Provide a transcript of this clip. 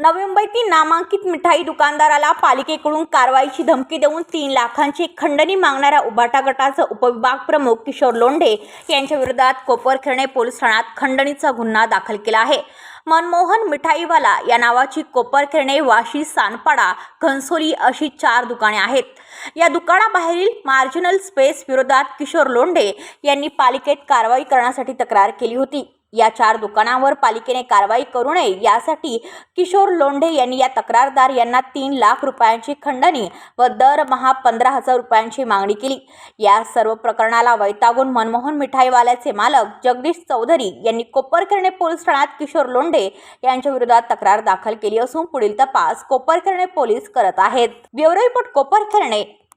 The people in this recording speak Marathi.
नवी मुंबईतील नामांकित मिठाई दुकानदाराला पालिकेकडून कारवाईची धमकी देऊन तीन लाखांची खंडणी मागणाऱ्या उबाटा गटाचा उपविभाग प्रमुख किशोर लोंढे यांच्या विरोधात कोपरखेरणे पोलीस ठाण्यात खंडणीचा गुन्हा दाखल केला आहे. मनमोहन मिठाईवाला या नावाची कोपरखेरणे वाशी सानपाडा घनसोली अशी चार दुकाने आहेत. या दुकानाबाहेरील मार्जिनल स्पेस विरोधात किशोर लोंढे यांनी पालिकेत कारवाई करण्यासाठी तक्रार केली होती. या चार दुकानांवर पालिकेने कारवाई करू नये यासाठी किशोर लोंढे यांनी या तक्रारदार यांना तीन लाख रुपयांची खंडणी व दरमहा पंधरा हजार रुपयांची मागणी केली. या सर्व प्रकरणाला वैतागून मनमोहन मिठाईवाल्याचे मालक जगदीश चौधरी यांनी कोपरखेरणे पोलीस ठाण्यात किशोर लोंढे यांच्या विरोधात तक्रार दाखल केली असून पुढील तपास कोपरखेरणे पोलीस करत आहेत. Bureau report